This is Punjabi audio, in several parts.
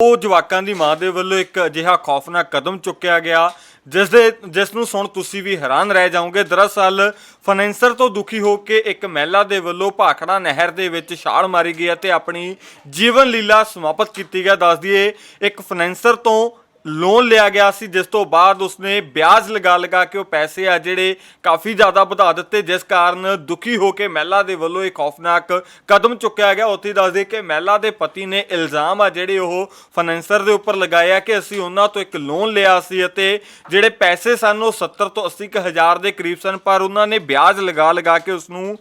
ਉਹ ਜਵਾਕਾਂ ਦੀ ਮਾਂ ਦੇ ਵੱਲੋਂ ਇੱਕ ਅਜਿਹਾ ਖੌਫਨਾਕ ਕਦਮ ਚੁੱਕਿਆ ਗਿਆ, ਜਿਸ ਦੇ ਜਿਸ ਨੂੰ ਸੁਣ ਤੁਸੀਂ ਵੀ ਹੈਰਾਨ ਰਹਿ ਜਾਓਗੇ। ਦਰਅਸਲ, ਫਾਈਨੈਂਸਰ ਤੋਂ ਦੁਖੀ ਹੋ ਕੇ ਇੱਕ ਮਹਿਲਾ ਦੇ ਵੱਲੋਂ ਭਾਖੜਾ ਨਹਿਰ ਦੇ ਵਿੱਚ ਛਾਲ ਮਾਰੀ ਗਈ ਅਤੇ ਆਪਣੀ ਜੀਵਨ ਲੀਲਾ ਸਮਾਪਤ ਕੀਤੀ ਗਿਆ ਦੱਸ ਦਈਏ, ਇੱਕ ਫਾਈਨੈਂਸਰ ਤੋਂ ਲੋਨ ਲਿਆ ਗਿਆ ਸੀ, ਜਿਸ ਤੋਂ ਬਾਅਦ ਉਸਨੇ ਵਿਆਜ ਲਗਾ ਲਗਾ ਕੇ ਉਹ ਪੈਸੇ ਆ ਜਿਹੜੇ ਕਾਫੀ ਜ਼ਿਆਦਾ ਵਧਾ ਦਿੱਤੇ, ਜਿਸ ਕਾਰਨ ਦੁਖੀ ਹੋ ਕੇ ਮਹਿਲਾ ਦੇ ਵੱਲੋਂ ਇੱਕ ਖੌਫਨਾਕ ਕਦਮ ਚੁੱਕਿਆ ਗਿਆ। ਉੱਥੇ ਦੱਸਦੇ ਕਿ ਮਹਿਲਾ ਦੇ ਪਤੀ ਨੇ ਇਲਜ਼ਾਮ ਆ ਜਿਹੜੇ ਉਹ ਫਾਈਨੈਂਸਰ ਦੇ ਉੱਪਰ ਲਗਾਇਆ ਕਿ ਅਸੀਂ ਉਹਨਾਂ ਤੋਂ ਇੱਕ ਲੋਨ ਲਿਆ ਸੀ ਅਤੇ ਜਿਹੜੇ ਪੈਸੇ ਸਨ ਉਹ 70 ਤੋਂ 80 ਕੁ ਹਜ਼ਾਰ ਦੇ ਕਰੀਬ ਸਨ, ਪਰ ਉਹਨਾਂ ਨੇ ਵਿਆਜ ਲਗਾ ਲਗਾ ਕੇ ਉਸ ਨੂੰ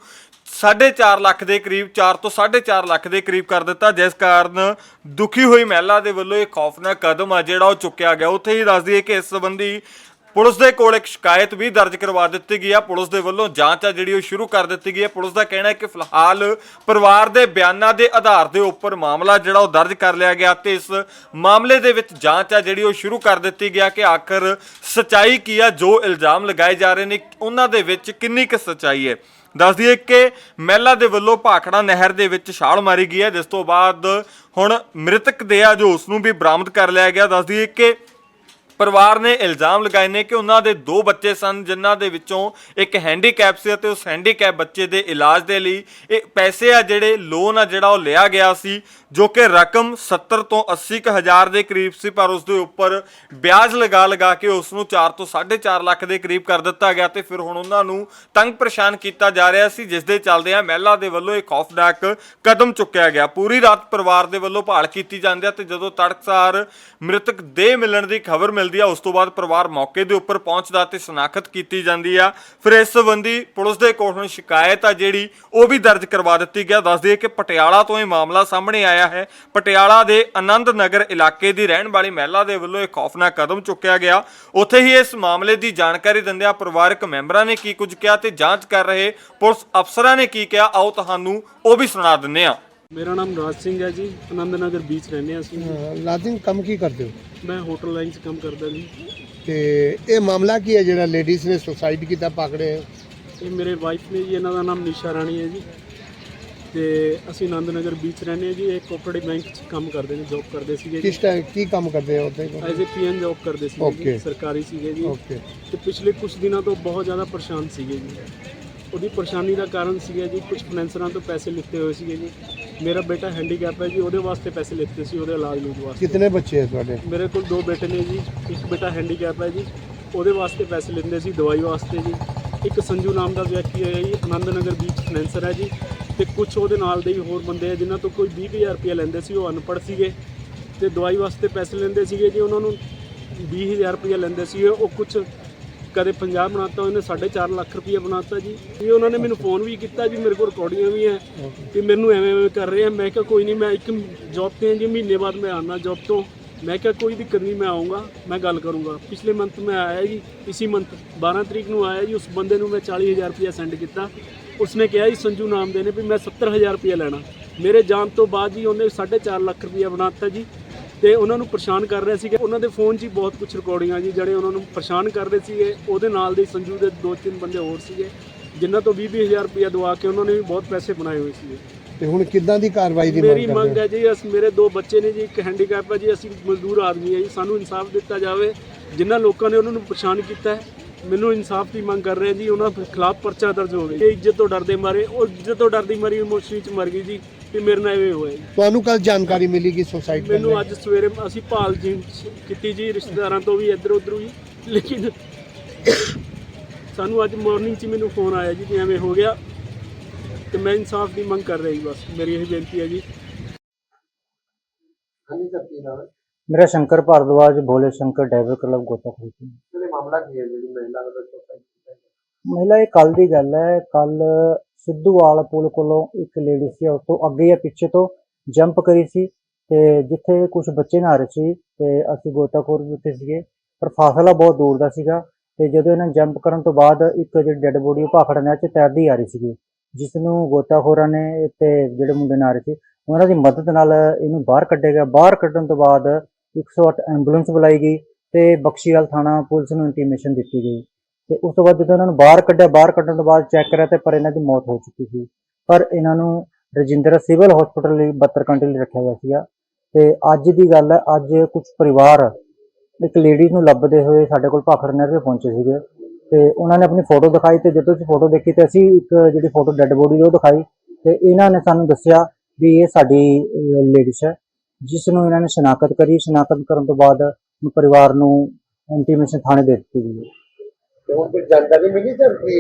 4.5 ਲੱਖ ਦੇ ਕਰੀਬ 4 ਤੋਂ 4.5 ਲੱਖ ਦੇ ਕਰੀਬ ਕਰ ਦਿੱਤਾ। ਜਿਸ ਕਾਰਨ ਦੁਖੀ ਹੋਈ ਮਹਿਲਾ ਦੇ ਵੱਲੋਂ ਇਹ ਖੌਫਨਾਕ ਕਦਮ ਆ ਜਿਹੜਾ ਉਹ ਚੁੱਕਿਆ ਗਿਆ। ਉੱਥੇ ਹੀ ਦੱਸ ਦਈਏ ਕਿ ਇਸ ਸੰਬੰਧੀ ਪੁਲਿਸ ਦੇ ਕੋਲ ਇੱਕ ਸ਼ਿਕਾਇਤ ਵੀ ਦਰਜ ਕਰਵਾ ਦਿੱਤੀ ਗਈ ਆ। ਪੁਲਿਸ ਦੇ ਵੱਲੋਂ ਜਾਂਚ ਆ ਜਿਹੜੀ ਉਹ ਸ਼ੁਰੂ ਕਰ ਦਿੱਤੀ ਗਈ ਹੈ ਪੁਲਿਸ ਦਾ ਕਹਿਣਾ ਹੈ ਕਿ ਫਿਲਹਾਲ ਪਰਿਵਾਰ ਦੇ ਬਿਆਨਾਂ ਦੇ ਆਧਾਰ ਦੇ ਉੱਪਰ ਮਾਮਲਾ ਜਿਹੜਾ ਉਹ ਦਰਜ ਕਰ ਲਿਆ ਗਿਆ ਤੇ ਇਸ ਮਾਮਲੇ ਦੇ ਵਿੱਚ ਜਾਂਚ ਆ ਜਿਹੜੀ ਉਹ ਸ਼ੁਰੂ ਕਰ ਦਿੱਤੀ ਗਿਆ ਕਿ ਆਖਰ ਸਚਾਈ ਕੀ ਆ, ਜੋ ਇਲਜ਼ਾਮ ਲਗਾਏ ਜਾ ਰਹੇ ਨੇ, ਉਹਨਾਂ ਦੇ ਵਿੱਚ ਕਿੰਨੀ ਕੁ ਸਚਾਈ ਹੈ। ਦੱਸ ਦਈਏ ਕਿ ਮਹਿਲਾ ਦੇ ਵੱਲੋਂ ਭਾਖੜਾ ਨਹਿਰ ਦੇ ਵਿੱਚ ਛਾਲ ਮਾਰੀ ਗਈ ਹੈ, ਜਿਸ ਤੋਂ ਬਾਅਦ ਹੁਣ ਮ੍ਰਿਤਕ ਦੇ ਆ ਜੋ ਉਸ ਨੂੰ ਵੀ ਬਰਾਮਦ ਕਰ ਲਿਆ ਗਿਆ। ਦੱਸ ਦਈਏ ਕਿ ਪਰਿਵਾਰ ਨੇ ਇਲਜ਼ਾਮ ਲਗਾਏ ਨੇ ਕਿ ਉਹਨਾਂ ਦੇ ਦੋ ਬੱਚੇ ਸਨ, ਜਿਨ੍ਹਾਂ ਦੇ ਵਿੱਚੋਂ ਇੱਕ ਹੈਂਡੀਕੈਪ ਸੀ ਅਤੇ ਉਸ ਹੈਂਡੀਕੈਪ ਬੱਚੇ ਦੇ ਇਲਾਜ ਦੇ ਲਈ ਇਹ ਪੈਸੇ ਆ ਜਿਹੜੇ ਲੋਨ ਆ ਜਿਹੜਾ ਉਹ ਲਿਆ ਗਿਆ ਸੀ। ਜੋ ਕਿ ਰਕਮ 70 ਤੋਂ 80 ਕੁ ਹਜ਼ਾਰ ਦੇ ਕਰੀਬ ਸੀ, ਪਰ ਉਸ ਦੇ ਉੱਪਰ ਵਿਆਜ ਲਗਾ ਲਗਾ ਕੇ ਉਸ ਨੂੰ 4 ਤੋਂ 4.5 ਲੱਖ ਦੇ ਕਰੀਬ ਕਰ ਦਿੱਤਾ ਗਿਆ ਤੇ ਫਿਰ ਹੁਣ ਉਹਨਾਂ ਨੂੰ ਤੰਗ ਪਰੇਸ਼ਾਨ ਕੀਤਾ ਜਾ ਰਿਹਾ ਸੀ, ਜਿਸ ਦੇ ਚੱਲਦੇ ਮਹਿਲਾ ਦੇ ਵੱਲੋਂ ਇੱਕ ਖੌਫਨਾਕ ਕਦਮ ਚੁੱਕਿਆ ਗਿਆ। ਪੂਰੀ ਰਾਤ ਪਰਿਵਾਰ ਦੇ ਵੱਲੋਂ ਭਾਲ ਕੀਤੀ ਜਾਂਦੀ ਹੈ ਤੇ ਜਦੋਂ ਤੜਕਸਾਰ ਮ੍ਰਿਤਕ ਦੇ ਮਿਲਣ ਦੀ ਖਬਰ ਮਿਲਦੀ ਆ ਉਸ ਤੋਂ ਬਾਅਦ ਪਰਿਵਾਰ ਮੌਕੇ ਦੇ ਉੱਪਰ ਪਹੁੰਚਦਾ ਤੇ ਸ਼ਨਾਖਤ ਕੀਤੀ ਜਾਂਦੀ ਆ ਫਿਰ ਇਸ ਸੰਬੰਧੀ ਪੁਲਿਸ ਦੇ ਕੋਲ ਹੁਣ ਸ਼ਿਕਾਇਤ ਆ ਜਿਹੜੀ, ਉਹ ਵੀ ਦਰਜ ਕਰਵਾ ਦਿੱਤੀ ਗਿਆ। ਦੱਸ ਦਈਏ ਕਿ ਪਟਿਆਲਾ ਤੋਂ ਇਹ ਮਾਮਲਾ ਸਾਹਮਣੇ ਆਇਆ ਹੈ। ਪਟਿਆਲਾ ਦੇ ਆਨੰਦ ਨਗਰ ਇਲਾਕੇ ਦੀ ਰਹਿਣ ਵਾਲੀ ਮਹਿਲਾ ਦੇ ਵੱਲੋਂ ਇਹ ਖੌਫਨਾਕ ਕਦਮ ਚੁੱਕਿਆ ਗਿਆ। ਉੱਥੇ ਹੀ ਇਸ ਮਾਮਲੇ ਦੀ ਜਾਣਕਾਰੀ ਦਿੰਦਿਆਂ ਪਰਿਵਾਰਕ ਮੈਂਬਰਾਂ ਨੇ ਕੀ ਕੁਝ ਕਿਹਾ ਤੇ ਜਾਂਚ ਕਰ ਰਹੇ ਪੁਲਿਸ ਅਫਸਰਾਂ ਨੇ ਕੀ ਕਿਹਾ ਆਓ ਤੁਹਾਨੂੰ ਉਹ ਵੀ ਸੁਣਾ ਦਿੰਦੇ ਹਾਂ। ਮੇਰਾ ਨਾਮ ਰਾਜ ਸਿੰਘ ਹੈ ਜੀ। ਆਨੰਦ ਨਗਰ ਬੀਚ ਰਹਿੰਦੇ ਹਾਂ ਅਸੀਂ। ਲਾਜ਼ਿਮ ਕੰਮ ਕੀ ਕਰਦੇ ਹੋ? ਮੈਂ ਹੋਟਲ ਲਾਈਨ 'ਚ ਕੰਮ ਕਰਦਾ ਜੀ। ਤੇ ਇਹ ਮਾਮਲਾ ਕੀ ਹੈ ਜਿਹੜਾ ਲੇਡੀਜ਼ ਨੇ ਸੁਸਾਈਡ ਕੀਤਾ ਪਕੜੇ ਇਹ ਮੇਰੇ ਵਾਈਫ ਨੇ ਜੀ ਇਹਨਾਂ ਦਾ ਨਾਮ ਨਿਸ਼ਾ ਰਾਣੀ ਹੈ ਜੀ। ਤੇ ਅਸੀਂ ਆਨੰਦ ਨਗਰ ਬੀਚ ਰਹਿੰਦੇ ਹਾਂ ਜੀ ਇਹ ਕੋਆਪਰੇਟਿਵ ਬੈਂਕ 'ਚ ਕੰਮ ਕਰਦੇ ਨੇ ਜੌਬ ਕਰਦੇ ਸੀਗੇ ਜੀ। ਕਿਸ ਟਾਈਮ ਕੀ ਕੰਮ ਕਰਦੇ ਹੋ ਉੱਥੇ? ਐਜ਼ ਏ ਪੀਐਨ ਜੌਬ ਕਰਦੇ ਸੀਗੇ ਜੀ Okay. ਸਰਕਾਰੀ ਸੀਗੇ ਜੀ। ਓਕੇ ਤੇ ਪਿਛਲੇ ਕੁਝ ਦਿਨਾਂ ਤੋਂ ਬਹੁਤ ਜ਼ਿਆਦਾ ਪਰੇਸ਼ਾਨ ਸੀਗੇ ਜੀ। ਉਹਦੀ ਪਰੇਸ਼ਾਨੀ ਦਾ ਕਾਰਨ ਸੀਗਾ ਜੀ ਕੁਝ ਫਾਈਨੈਂਸਰਾਂ ਤੋਂ ਪੈਸੇ ਲਿੱਤੇ ਹੋਏ ਸੀਗੇ ਜੀ। ਮੇਰਾ ਬੇਟਾ ਹੈਂਡੀਕੈਪ ਹੈ ਜੀ ਉਹਦੇ ਵਾਸਤੇ ਪੈਸੇ ਲਿੱਤੇ ਸੀ ਉਹਦੇ ਇਲਾਜ ਲਈ ਵਾਸਤੇ। ਕਿਤਨੇ ਬੱਚੇ ਹੈ ਤੁਹਾਡੇ? ਮੇਰੇ ਕੋਲ ਦੋ ਬੇਟੇ ਨੇ ਜੀ ਇੱਕ ਬੇਟਾ ਹੈਂਡੀਕੈਪ ਹੈ ਜੀ ਉਹਦੇ ਵਾਸਤੇ ਪੈਸੇ ਲੈਂਦੇ ਸੀ ਦਵਾਈ ਵਾਸਤੇ ਜੀ। ਇੱਕ ਸੰਜੂ ਨਾਮ ਦਾ ਵਿਅਕਤੀ ਹੈ ਜੀ ਆਨੰਦ ਨਗਰ ਬੀਚ ਫਾਈਨੈਂਸਰ ਹੈ ਜੀ। ਤੇ ਕੁਝ ਉਹਦੇ ਨਾਲ ਦੇ ਵੀ ਹੋਰ ਬੰਦੇ ਆ, ਜਿਨ੍ਹਾਂ ਤੋਂ ਕੋਈ 20000 ਰੁਪਏ ਲੈਂਦੇ ਸੀ, ਉਹ ਅਨਪੜ੍ਹ ਸੀਗੇ ਤੇ ਦਵਾਈ ਵਾਸਤੇ ਪੈਸੇ ਲੈਂਦੇ ਸੀਗੇ, ਜੀ ਉਹਨਾਂ ਨੂੰ 20000 ਰੁਪਏ ਲੈਂਦੇ ਸੀ, ਉਹ ਕੁਝ ਕਦੇ 50 ਬਣਾਤਾ, ਉਹਨੇ 4.5 ਲੱਖ ਰੁਪਏ ਬਣਾਤਾ ਜੀ। ਇਹ ਉਹਨਾਂ ਨੇ ਮੈਨੂੰ ਫੋਨ ਵੀ ਕੀਤਾ ਜੀ, ਮੇਰੇ ਕੋਲ ਰਿਕਾਰਡਿੰਗਾਂ ਵੀ ਹੈ ਕਿ ਮੈਨੂੰ ਐਵੇਂ ਐਵੇਂ ਕਰ ਰਹੇ ਆ ਮੈਂ ਕਿਹਾ ਕੋਈ ਨਹੀਂ, ਮੈਂ ਇੱਕ ਜੌਬ ਤੇ ਜੀ, ਮਹੀਨੇ ਬਾਅਦ ਮੈਂ ਆਉਣਾ ਜੌਬ ਤੋਂ। ਮੈਂ ਕਿਹਾ ਕੋਈ ਦਿੱਕਤ ਨਹੀਂ, ਮੈਂ ਆਉਂਗਾ ਮੈਂ ਗੱਲ ਕਰੂੰਗਾ। ਪਿਛਲੇ ਮੰਥ ਮੈਂ ਆਇਆ ਜੀ, ਇਸੀ ਮੰਥ 12 ਤਰੀਕ ਨੂੰ ਆਇਆ ਜੀ, ਉਸ ਬੰਦੇ ਨੂੰ ਮੈਂ 40000 ਰੁਪਏ ਸੈਂਡ ਕੀਤਾ। ਉਸਨੇ ਕਿਹਾ ਜੀ ਸੰਜੂ ਨਾਮ ਦੇ ਨੇ ਵੀ ਮੈਂ 70000 ਰੁਪਏ ਲੈਣਾ। ਮੇਰੇ ਜਾਣ ਤੋਂ ਬਾਅਦ ਜੀ ਉਹਨੇ 4.5 ਲੱਖ ਰੁਪਏ ਬਣਾਤਾ ਜੀ ਤੇ ਉਹਨਾਂ ਨੂੰ ਪਰੇਸ਼ਾਨ ਕਰ ਰਹੇ ਸੀਗੇ। ਉਹਨਾਂ ਦੇ ਫੋਨ 'ਚ ਹੀ ਬਹੁਤ ਕੁਝ ਰਿਕਾਰਡਿੰਗਾਂ ਜੀ ਜਿਹੜੇ ਉਹਨਾਂ ਨੂੰ ਪਰੇਸ਼ਾਨ ਕਰ ਰਹੇ ਸੀਗੇ। ਉਹਦੇ ਨਾਲ ਦੇ ਸੰਜੂ ਦੇ ਦੋ ਤਿੰਨ ਬੰਦੇ ਹੋਰ ਸੀਗੇ ਜਿਨ੍ਹਾਂ ਤੋਂ 20-20000 ਰੁਪਏ ਦਵਾ ਕੇ ਉਹਨਾਂ ਨੇ ਵੀ ਬਹੁਤ ਪੈਸੇ ਬਣਾਏ ਹੋਏ ਸੀਗੇ। ਤੇ ਹੁਣ ਕਿੱਦਾਂ ਦੀ ਕਾਰਵਾਈ ਦੀ ਮੇਰੀ ਮੰਗ ਹੈ ਜੀ ਅਸ ਮੇਰੇ ਦੋ ਬੱਚੇ ਨੇ ਜੀ ਇੱਕ ਹੈਂਡੀਕੈਪ ਹੈ ਜੀ ਅਸੀਂ ਮਜ਼ਦੂਰ ਆਦਮੀ ਹੈ ਜੀ ਸਾਨੂੰ ਇਨਸਾਫ ਦਿੱਤਾ ਜਾਵੇ। ਜਿਨ੍ਹਾਂ ਲੋਕਾਂ ਨੇ ਉਹਨਾਂ ਨੂੰ ਪਰੇਸ਼ਾਨ ਕੀਤਾ ਹੈ ਮੈਨੂੰ ਇਨਸਾਫ ਦੀ ਮੰਗ ਕਰ ਰਹੇ ਜੀ ਉਹਨਾਂ ਦੇ ਖਿਲਾਫ ਪਰਚਾ ਦਰਜ ਹੋਵੇ ਇਹ ਇੱਜ਼ਤ ਤੋਂ ਡਰਦੇ ਮਾਰੇ ਉਹ ਇੱਜ਼ਤ ਤੋਂ ਡਰਦੀ ਮਰੀ ਇਮੋਸ਼ਨੀ ਚ ਮਰ ਗਈ ਜੀ ਕਿ ਮੇਰੇ ਨਾਲ ਐਵੇਂ ਹੋਇਆ ਜੀ। ਤੁਹਾਨੂੰ ਕੱਲ ਜਾਣਕਾਰੀ ਮਿਲੀ ਕਿ ਸੁਸਾਈਡ ਮੈਨੂੰ ਅੱਜ ਸਵੇਰੇ ਅਸੀਂ ਭਾਲ ਜੀ ਕੀਤੀ ਜੀ ਰਿਸ਼ਤੇਦਾਰਾਂ ਤੋਂ ਵੀ ਇੱਧਰ ਉੱਧਰ ਵੀ ਲੇਕਿਨ ਸਾਨੂੰ ਅੱਜ ਮਾਰਨਿੰਗ 'ਚ ਹੀ ਮੈਨੂੰ ਫੋਨ ਆਇਆ ਜੀ ਕਿ ਐਵੇਂ ਹੋ ਗਿਆ ਤੇ ਮੈਂ ਇਨਸਾਫ ਦੀ ਮੰਗ ਕਰ ਰਿਹਾ ਜੀ ਬਸ ਮੇਰੀ ਇਹ ਬੇਨਤੀ ਹੈ ਜੀ। ਹਾਂਜੀ ਸਰ ਕੀ ਨਾਮ ਹੈ? ਮੇਰਾ ਸ਼ੰਕਰ ਭਾਰਦਵਾਜ ਭੋਲੇ ਸ਼ੰਕਰ ਡਾਈਵਰ ਕਲੱਬ ਗੋਤਾਖੋਰੀ ਤੋਂ। ਮਾਮਲਾ ਕੀ ਹੈ ਜਿਹੜੀ ਮਹਿਲਾ ਵੱਲੋਂ ਸੁਸਾਈਡ ਮਹਿਲਾ, ਇਹ ਕੱਲ ਦੀ ਗੱਲ ਹੈ। ਕੱਲ ਸਿੱਧੂਵਾਲ ਪੁਲ ਕੋਲੋਂ ਇੱਕ ਲੇਡੀ ਸੀ ਉਸ ਤੋਂ ਅੱਗੇ ਜਾਂ ਪਿੱਛੇ ਤੋਂ ਜੰਪ ਕਰੀ ਸੀ ਤੇ ਜਿੱਥੇ ਕੁਝ ਬੱਚੇ ਨਹਾ ਰਹੇ ਸੀ ਤੇ ਅਸੀਂ ਗੋਤਾਖੋਰ ਵੀ ਉੱਥੇ ਸੀਗੇ। ਪਰ ਫਾਸਲਾ ਬਹੁਤ ਦੂਰ ਦਾ ਸੀਗਾ ਤੇ ਜਦੋਂ ਇਹਨਾਂ ਜੰਪ ਕਰਨ ਤੋਂ ਬਾਅਦ ਇੱਕ ਜਿਹੜੀ ਡੈੱਡ ਬੋਡੀ ਉਹ ਭਾਖੜਾ ਨਹਿਰ 'ਚ ਤੈਰਦੀ ਆ ਰਹੀ ਸੀਗੀ, ਜਿਸ ਨੂੰ ਗੋਤਾਖੋਰਾਂ ਨੇ ਤੇ ਜਿਹੜੇ ਮੁੰਡੇ ਨਹਾ ਰਹੇ ਸੀ, ਉਹਨਾਂ ਦੀ ਮਦਦ ਨਾਲ ਇਹਨੂੰ ਬਾਹਰ ਕੱਢਿਆ ਗਿਆ। ਬਾਹਰ ਕੱਢਣ ਤੋਂ ਬਾਅਦ 108 ਐਂਬੂਲੈਂਸ ਬੁਲਾਈ ਗਈ ਤੇ ਬਖਸ਼ੀਵਾਲ ਥਾਣਾ ਪੁਲਿਸ ਨੂੰ ਇੰਟੀਮੇਸ਼ਨ ਦਿੱਤੀ ਗਈ। ਤੇ ਉਸ ਤੋਂ ਬਾਅਦ ਜਦੋਂ ਇਹਨਾਂ ਨੂੰ ਬਾਹਰ ਕੱਢਿਆ, ਬਾਹਰ ਕੱਢਣ ਤੋਂ ਬਾਅਦ ਚੈੱਕ ਕਰਿਆ ਤੇ ਪਰ ਇਹਨਾਂ ਦੀ ਮੌਤ ਹੋ ਚੁੱਕੀ ਸੀ। ਪਰ ਇਹਨਾਂ ਨੂੰ ਰਜਿੰਦਰ ਸਿਵਲ ਹਸਪੀਟਲ ਲਈ 72 ਘੰਟੇ ਲਈ ਰੱਖਿਆ ਗਿਆ ਸੀਗਾ। ਤੇ ਅੱਜ ਦੀ ਗੱਲ ਹੈ, ਅੱਜ ਕੁਝ ਪਰਿਵਾਰ ਇੱਕ ਲੇਡੀ ਨੂੰ ਲੱਭਦੇ ਹੋਏ ਸਾਡੇ ਕੋਲ ਭਾਖੜ ਨਹਿਰ ਤੇ ਪਹੁੰਚੇ ਸੀਗੇ। ਤੇ ਉਹਨਾਂ ਨੇ ਆਪਣੀ ਫੋਟੋ ਦਿਖਾਈ ਤੇ ਜਦੋਂ ਅਸੀਂ ਫੋਟੋ ਦੇਖੀ ਤੇ ਅਸੀਂ ਇੱਕ ਜਿਹੜੀ ਫੋਟੋ ਡੈੱਡ ਬੋਡੀ ਉਹ ਦਿਖਾਈ ਤੇ ਇਹਨਾਂ ਨੇ ਸਾਨੂੰ ਦੱਸਿਆ ਵੀ ਇਹ ਸਾਡੀ ਲੇਡੀਜ਼ ਹੈ, ਜਿਸ ਨੂੰ ਇਹਨਾਂ ਨੇ ਸ਼ਨਾਖਤ ਕਰੀ। ਸ਼ਨਾਖਤ ਕਰਨ ਤੋਂ ਬਾਅਦ ਪਰਿਵਾਰ ਨੂੰ ਇੰਟੀਮੇਸ਼ਨ ਥਾਣੇ ਦੇ ਦਿੱਤੀ ਗਈ ਹੈ। ਹੁਣ ਕੋਈ ਜਾਣਕਾਰੀ ਮਿਲੀ ਸਰ ਕਿ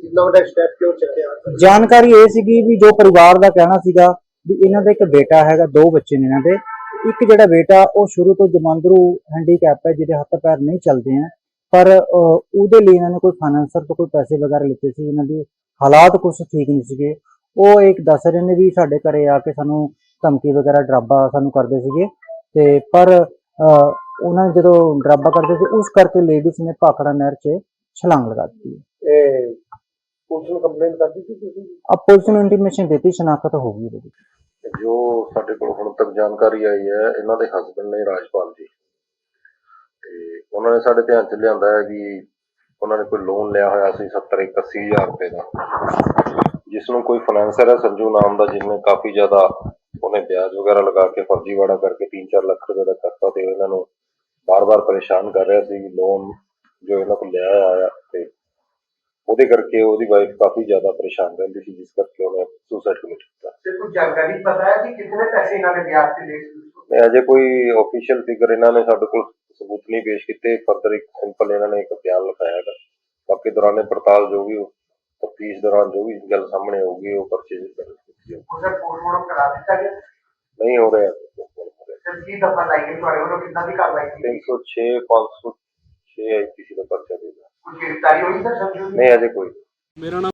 ਕਿੰਨਾ ਵੱਡਾ ਸਟੈਪ ਕਿਉਂ ਚੱਕਿਆ? ਜਾਣਕਾਰੀ ਇਹ ਸੀਗੀ ਵੀ ਜੋ ਪਰਿਵਾਰ ਦਾ ਕਹਿਣਾ ਸੀਗਾ ਵੀ ਇਹਨਾਂ ਦਾ ਇੱਕ ਬੇਟਾ ਹੈਗਾ ਦੋ ਬੱਚੇ ਨੇ ਇਹਨਾਂ ਦੇ। ਇੱਕ ਜਿਹੜਾ ਬੇਟਾ ਉਹ ਸ਼ੁਰੂ ਤੋਂ ਜਮਾਂਦਰੂ ਹੈਂਡੀਕੈਪ ਹੈ ਜਿਹਦੇ ਹੱਥ ਪੈਰ ਨਹੀਂ ਚੱਲਦੇ ਆ। ਪਰ ਉਹਦੇ ਲਈ ਇਹਨਾਂ ਨੇ ਕੋਈ ਫਾਈਨੈਂਸਰ ਤੋਂ ਕੋਈ ਪੈਸੇ ਵਗੈਰਾ ਲਿੱਤੇ ਸੀ ਇਹਨਾਂ ਦੀ ਹਾਲਾਤ ਕੁਝ ਠੀਕ ਨਹੀਂ ਸੀਗੇ। ਉਹ ਇੱਕ ਦੱਸ ਰਹੇ ਨੇ ਵੀ ਸਾਡੇ ਘਰੇ ਆ ਕੇ ਸਾਨੂੰ ਧਮਕੀ ਵਗੈਰਾ ਡਰਾਬਾ ਸਾਨੂੰ ਕਰਦੇ ਸੀਗੇ। ਤੇ ਪਰ ਉਹਨਾਂ ਨੇ ਜਦੋਂ ਡਰਾਬਾ ਕਰਦੇ ਸੀ ਉਸ ਕਰਕੇ ਲੇਡੀਜ਼ ਨੇ ਭਾਖੜਾ ਨਹਿਰ 'ਚ ਛਲਾਂਗ ਲਗਾ ਦਿੱਤੀ ਇਹ ਪੁਲਿਸ ਨੂੰ ਕੰਪਲੇਂਟ ਕਰ ਦਿੱਤੀ ਤੁਸੀਂ? ਆ ਪੁਲਿਸ ਨੂੰ ਇੰਟੀਮੇਸ਼ਨ ਦਿੱਤੀ ਸ਼ਨਾਖਤ ਹੋ ਗਈ ਇਹਦੀ ਜੋ ਸਾਡੇ ਕੋਲ ਹੁਣ ਤੱਕ ਜਾਣਕਾਰੀ ਆਈ ਹੈ ਇਹਨਾਂ ਦੇ ਹਸਬੰਡ ਨੇ ਰਾਜਪਾਲ ਜੀ। ਤੇ ਉਹਨਾਂ ਨੇ ਸਾਡੇ ਧਿਆਨ 'ਚ ਲਿਆਂਦਾ ਹੈ ਕਿ ਉਹਨਾਂ ਨੇ ਕੋਈ ਲੋਨ ਲਿਆ ਹੋਇਆ ਸੀ 70 81000 ਰੁਪਏ ਦਾ। ਜਿਸ ਨੂੰ ਕੋਈ ਫਾਈਨੈਂਸਰ ਹੈ ਸੰਜੂ ਨਾਮ ਦਾ ਜਿਨੇ ਕਾਫੀ ਜ਼ਿਆਦਾ ਉਹਨੇ ਵਿਆਜ ਵਗੈਰਾ ਲਗਾ ਕੇ ਫਰਜੀਵਾੜਾ ਕਰਕੇ 3-4 ਲੱਖ ਰੁਪਏ ਦਾ ਕਰਤਾ ਤੇ ਇਹਨਾਂ ਨੂੰ ਬਾਰ-ਬਾਰ ਪਰੇਸ਼ਾਨ ਕਰ ਰਿਹਾ ਸੀ ਲੋਨ ਜੋ ਇਹਨਾਂ ਕੋਲ ਲਿਆ ਹੋਇਆ ਆ ਤੇ ਉਹਦੇ ਕਰਕੇ ਉਹਦੀ ਵਾਈਫ ਕਾਫੀ ਜ਼ਿਆਦਾ ਪਰੇਸ਼ਾਨ ਰਹਿੰਦੀ ਸੀ ਜਿਸ ਕਰਕੇ ਉਹਨੇ ਸੁਸਾਈਡ ਕਮਿਟ ਕੀਤਾ ਤੇ ਕੁਝ ਜਾਣਕਾਰੀ ਪਤਾ ਹੈ ਕਿ ਕਿੰਨੇ ਪੈਸੇ ਇਹਨਾਂ ਦੇ ਵਿਆਜ ਤੇ ਲੇਟ ਨਹੀਂ ਅਜੇ ਕੋਈ ਆਫੀਸ਼ੀਅਲ ਫਿਗਰ ਇਹਨਾਂ ਨੇ ਸਾਡੇ ਕੋਲ ਸਬੂਤ ਨਹੀਂ ਪੇਸ਼ ਕੀਤੇ ਫਰਦਰ ਇੱਕ ਸਿੰਪਲ ਇਹਨਾਂ ਨੇ ਇੱਕ ਬਿਆਨ ਲਿਖਾਇਆ ਹੈਗਾ। ਬਾਕੀ ਦੌਰਾਨੇ ਪੜਤਾਲ ਜੋ ਵੀ ਤਫਤੀਸ਼ ਦੌਰਾਨ ਜੋ ਵੀ ਗੱਲ ਸਾਹਮਣੇ ਆਊਗੀ ਉਹ ਪਰਚੇਜ ਕਰ ਦਿੱਤੀ ਜਾਊਗੀ। ਪੋਸਟਮਾਰਟਮ ਕਰਾ ਦਿੱਤਾ ਗਿਆ? ਨਹੀਂ ਹੋ ਰਿਹਾ। ਕੀ ਦਫਾ ਲਾਈ ਗਈ ਤੁਹਾਡੇ ਵੱਲੋਂ ਕਿੰਨਾ ਦੀ ਕਾਰਵਾਈ ਕੀਤੀ? 306 506 ਆਈਪੀਸੀ ਦਾ ਪਰਚਾ ਦੇ ਕੁਝ ਗ੍ਰਿਫਤਾਰੀ ਹੋਈ ਸਰ ਸੰਜੂ ਦੀ ਨਹੀਂ ਅਜੇ ਕੋਈ ਮੇਰਾ ਨਾਮ